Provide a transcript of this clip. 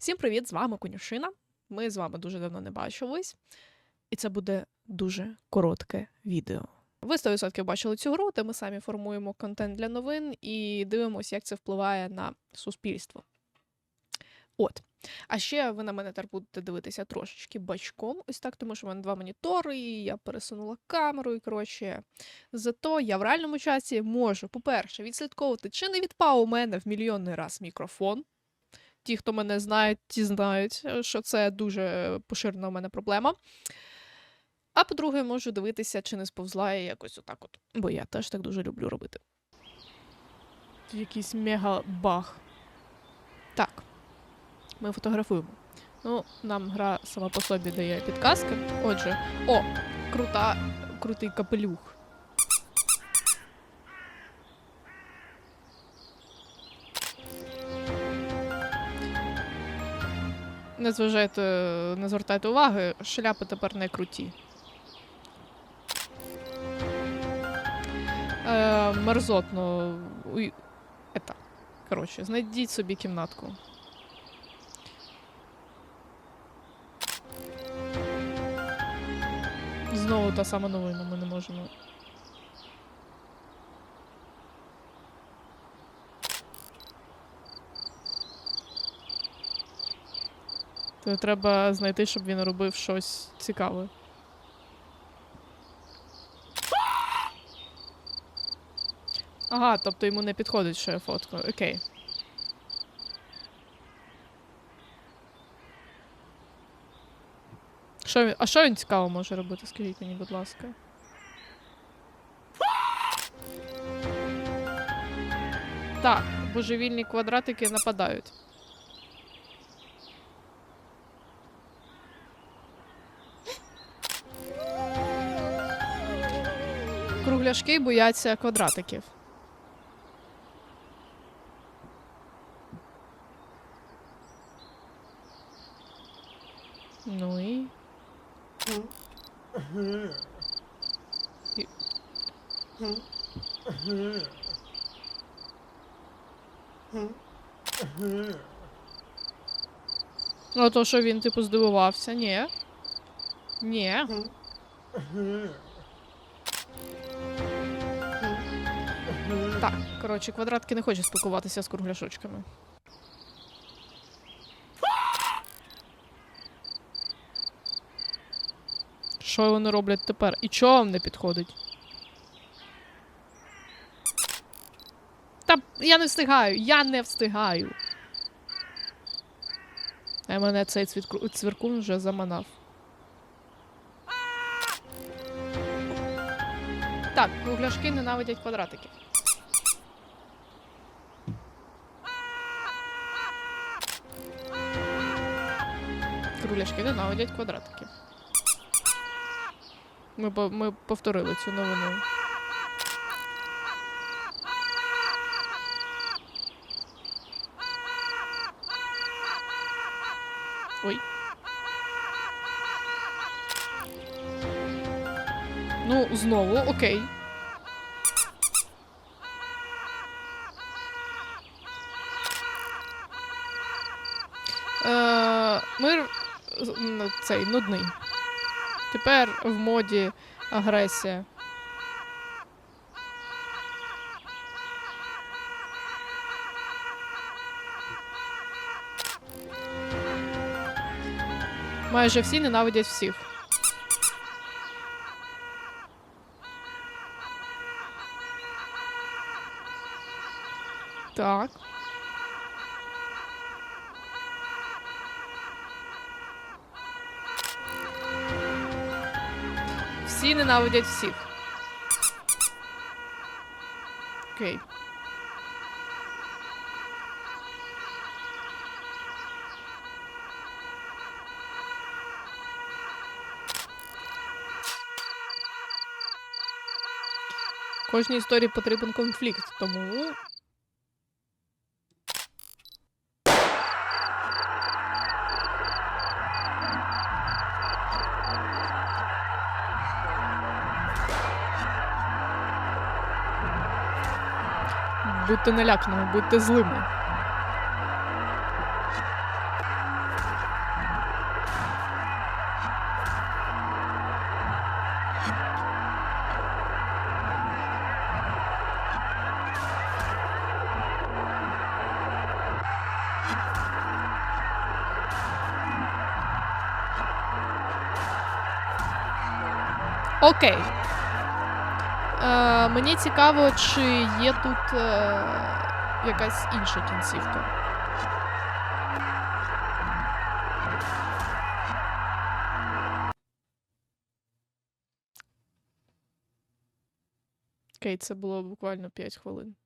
Всім привіт! З вами Конюшина. Ми з вами дуже давно не бачились, і це буде дуже коротке відео. Ви 100% бачили цю гру, де ми самі формуємо контент для новин і дивимося, як це впливає на суспільство. От. А ще ви на мене тепер будете дивитися трошечки бачком, ось так, тому що в мене два монітори, і я пересунула камеру, і коротше. Зато я в реальному часі можу, по-перше, відслідковувати, чи не відпав у мене в мільйонний раз мікрофон. Ті, хто мене знають, ті знають, е, що це дуже поширена у мене проблема. А по-друге, можу дивитися, чи не сповзла я якось отак от. Бо я теж так дуже люблю робити. Якийсь мега-баг. Так. Ми фотографуємо. Ну, нам гра сама по собі дає підказки. Отже, о, крута, крутий капелюх. Не зважайте, не звертайте уваги, шляпи тепер не круті. Е, мерзотно. Ета. Коротше, знайдіть собі кімнатку. Знову та сама новина, ми не можемо. То треба знайти, щоб він робив щось цікаве. Ага, тобто йому не підходить, що я фоткаю. Окей. Що він... А що він цікаво може робити? Скажіть мені, будь ласка. Так, божевільні квадратики нападають. Кругляшки бояться квадратиків. Ну і. Ну, то, що він, типу, здивувався, ні. Ні. Так, коротше, квадратки не хочуть спілкуватися з кругляшочками. Що вони роблять тепер? І чого вам не підходить? Та я не встигаю, я не встигаю. А мене цей цвірку... цвіркун вже заманав. Так, кругляшки ненавидять квадратики. Кругляшки ненавидять квадратики. Ми, ми повторили цю новину. Ой. Ну, знову, окей. Е, мир з- м, цей нудний. Тепер в моді агресія. Майже всі ненавидять всіх. Так. Всі ненавидять всіх. Окей. Кожній історії потрібен конфлікт, тому. будьте наляканими, будьте злими. Окей. Е, мені цікаво, чи є тут е, якась інша кінцівка. Окей, це було буквально 5 хвилин.